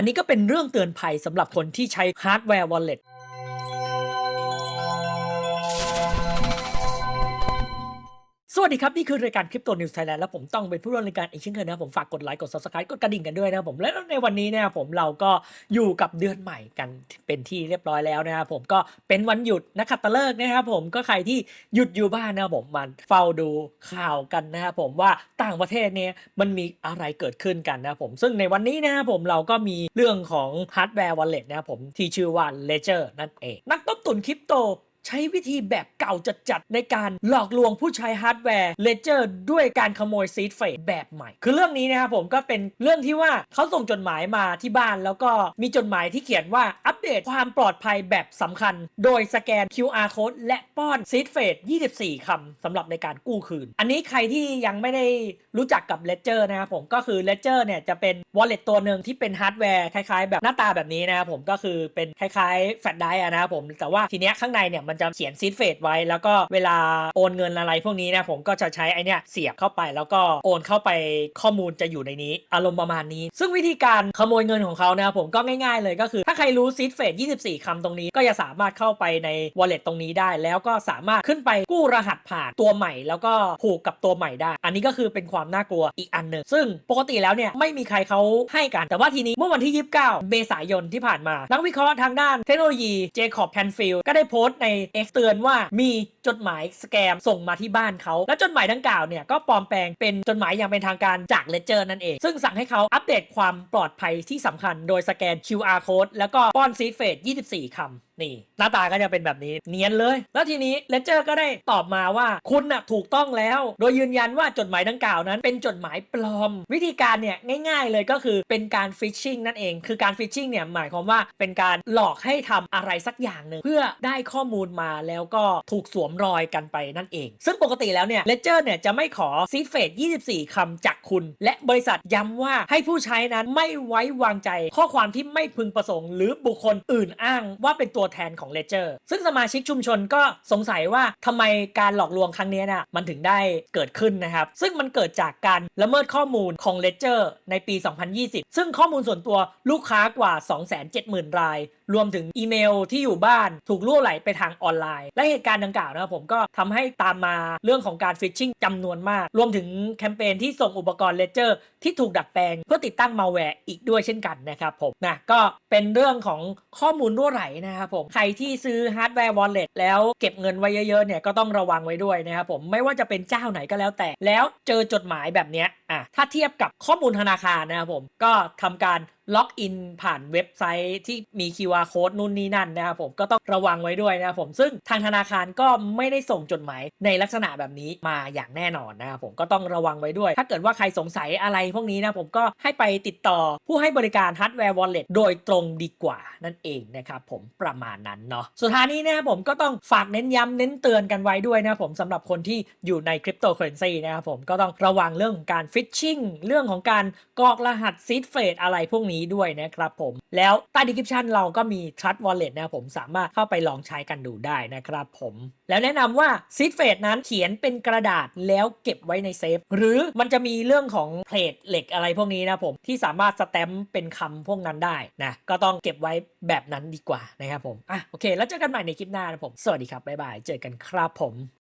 อันนี้ก็เป็นเรื่องเตือนภัยสำหรับคนที่ใช้ฮาร์ดแวร์วอลเล็ต สวัสดีครับ นี่คือรายการคริปโตนิวส์ไทยแลนด์และผมต้องเป็นผู้ร่วมรายการอีกเช่นเคยนะครับผมฝากกดไลค์กด subscribe กดกระดิ่งกันด้วยนะครับผมและในวันนี้เนะครับผมเราก็อยู่กับเดือนใหม่กันเป็นที่เรียบร้อยแล้วนะครับผมก็เป็นวันหยุดนักขัตฤกษ์นะครับผมก็ใครที่หยุดอยู่บ้านนะผมมันเฝ้าดูข่าวกันนะครับผมว่าต่างประเทศเนี่ยมันมีอะไรเกิดขึ้นกันนะผมซึ่งในวันนี้นะครับผมเราก็มีเรื่องของฮาร์ดแวร์ wallet นะครับผมที่ชื่อว่า Ledger นั่นเองนักต้มตุนคริปโตใช้วิธีแบบเก่าจัดๆในการหลอกลวงผู้ใช้ฮาร์ดแวร์เลเจอร์ด้วยการขโมยซีดเฟดแบบใหม่ คือเรื่องนี้นะครับผมก็เป็นเรื่องที่ว่าเขาส่งจดหมายมาที่บ้าน แล้วก็มีจดหมายที่เขียนว่าอัปเดตความปลอดภัยแบบสำคัญ โดยสแกน QR code และป้อนซีดเฟด24คำสำหรับในการกู้คืน อันนี้ใครที่ยังไม่ได้รู้จักกับ Ledger นะครับผมก็คือ Ledger เนี่ยจะเป็น wallet ตัวหนึ่งที่เป็นฮาร์ดแวร์คล้ายๆ แบบหน้าตาแบบนี้นะครับผมก็คือเป็นคล้ายๆแฟลชไดร์นะครับผมแต่ว่าทีเนี้ยข้างในเนี่ยมันจะเขียนซีดเฟดไวแล้วก็เวลาโอนเงินอะไรพวกนี้นะผมก็จะใช้ไอเนี้ยเสียบเข้าไปแล้วก็โอนเข้าไปข้อมูลจะอยู่ในนี้ อารมณ์ประมาณนี้ ซึ่งวิธีการขโมยเงินของเขานะครับผมก็ง่ายๆเลยก็คือ ถ้าใครรู้ซีดเฟด24คำตรงนี้ ก็จะสามารถเข้าไปใน wallet ตรงนี้ได้ แล้วก็สามารถขึ้นไปกู้รหัสผ่านตัวใหม่ แล้วก็ผูกกับตัวใหม่ได้ นนี้ก็คือเป็นความน่ากลัวอีกอันหนึ่งซึ่งปกติแล้วเนี่ยไม่มีใครเขาให้กัน แต่ว่าทีนี้เมื่อวันที่ 29 เมษายนที่ผ่านมา นักวิเคราะห์ทางด้านเทคโนโลยีเจคอบแพนฟิลก็ได้โพสต์ใน X เตือนว่ามีจดหมายสแกมส่งมาที่บ้านเขา และจดหมายดังกล่าวเนี่ยก็ปลอมแปลงเป็นจดหมายอย่างเป็นทางการจากเลเจอร์นั่นเอง ซึ่งสั่งให้เขาอัปเดตความปลอดภัยที่สำคัญ โดยสแกน QR code แล้วก็ป้อนซีเฟด24คำนี่หน้าตาก็จะเป็นแบบนี้เนียนเลย แล้วทีนี้เลเจอร์ก็ได้ตอบมาว่าคุณน่ะถูกต้องแล้ว โดยยืนยันว่าจจดหมายดังกล่าวนั้น เป็นจดหมายปลอม วิธีการเนี่ยง่าย ๆ เลยก็คือเป็นการฟิชชิงนั่นเอง คือการฟิชชิงเนี่ยหมายความว่าเป็นการหลอกให้ทำอะไรสักอย่างหนึ่งเพื่อได้ข้อมูลมาแล้วก็ถูกสวมรอยกันไปนั่นเอง ซึ่งปกติแล้วเนี่ยเลเจอร์เนี่ยจะไม่ขอซีดเฟด24คำจากคุณ และบริษัทย้ำว่าให้ผู้ใช้นั้นไม่ไว้วางใจ ข้อความที่ไม่พึงประสงค์ หรือบุคคลอื่นอ้างว่าเป็นตัวแทนของเลเจอร์ซึ่งสมาชิกชุมชนก็สงสัยว่าทำไมการหลอกลวงครั้งนี้น่ะมันถึงได้เกิดขึ้นนะครับซึ่งมันเกิดจากการละเมิดข้อมูลของเลเจอร์ในปี 2020 ซึ่งข้อมูลส่วนตัวลูกค้ากว่า 270,000 ราย รวมถึงอีเมลที่อยู่บ้านถูกล่วไหลไปทางออนไลน์ และเหตุการณ์ดังกล่าวนะครับผมก็ทำให้ตามมาเรื่องของการฟิชชิงจำนวนมาก รวมถึงแคมเปญที่ส่งอุปกรณ์เลเจอร์ที่ถูกดัดแปลงเพื่อติดตั้งมาแวร์อีกด้วยเช่นกันนะครับผมนะก็เป็นเรื่องของข้อมูลรั่วไหลนะครับผมใครที่ซื้อฮาร์ดแวร์วอลเล็ตแล้วเก็บเงินไว้เยอะๆเนี่ยก็ต้องระวังไว้ด้วยนะครับผมไม่ว่าจะเป็นเจ้าไหนก็แล้วแต่ แล้วเจอจดหมายแบบเนี้ยอะถ้าเทียบกับข้อมูลธนาคารนะครับผมก็ทำการ ล็อกอินผ่านเว็บไซต์ที่มี QR code นู่นนี่นั่นนะครับผมก็ต้องระวังไว้ด้วยนะครับผมซึ่งทางธนาคารก็ไม่ได้ส่งจดหมายในลักษณะแบบนี้มาอย่างแน่นอนนะครับผมก็ต้องระวังไว้ด้วย ถ้าเกิดว่าใครสงสัยอะไรพวกนี้นะผมก็ให้ไปติดต่อผู้ให้บริการฮาร์ดแวร์วอลเล็ตโดยตรงดีกว่านั่นเองนะครับผมประมาณนั้นเนาะสุดท้ายนี้นะครับผมก็ต้องฝากเน้นย้ำเน้นเตือนกันไว้ด้วยนะครับผมสำหรับคนที่อยู่ในคริปโตเคอเรนซีนะครับผมก็ต้องระวังเรื่องของการฟิชชิงเรื่องของการกรอกรหัสซีดเฟดอะไรพวกนี้ด้วยนะครับผม แล้วใต้ดีคริปชันเราก็มี Trust Wallet นะผมสามารถเข้าไปลองใช้กันดูได้นะครับผม แล้วแนะนำว่าซีดเฟดนั้นเขียนเป็นกระดาษแล้วเก็บไว้ในเซฟ หรือมันจะมีเรื่องของเพลทเหล็กอะไรพวกนี้นะผม ที่สามารถสแตมป์เป็นคำพวกนั้นได้นะ ก็ต้องเก็บไว้แบบนั้นดีกว่านะครับผม อะโอเค แล้วเจอกันใหม่ในคลิปหน้านะผม สวัสดีครับบ๊ายบาย เจอกันครับผม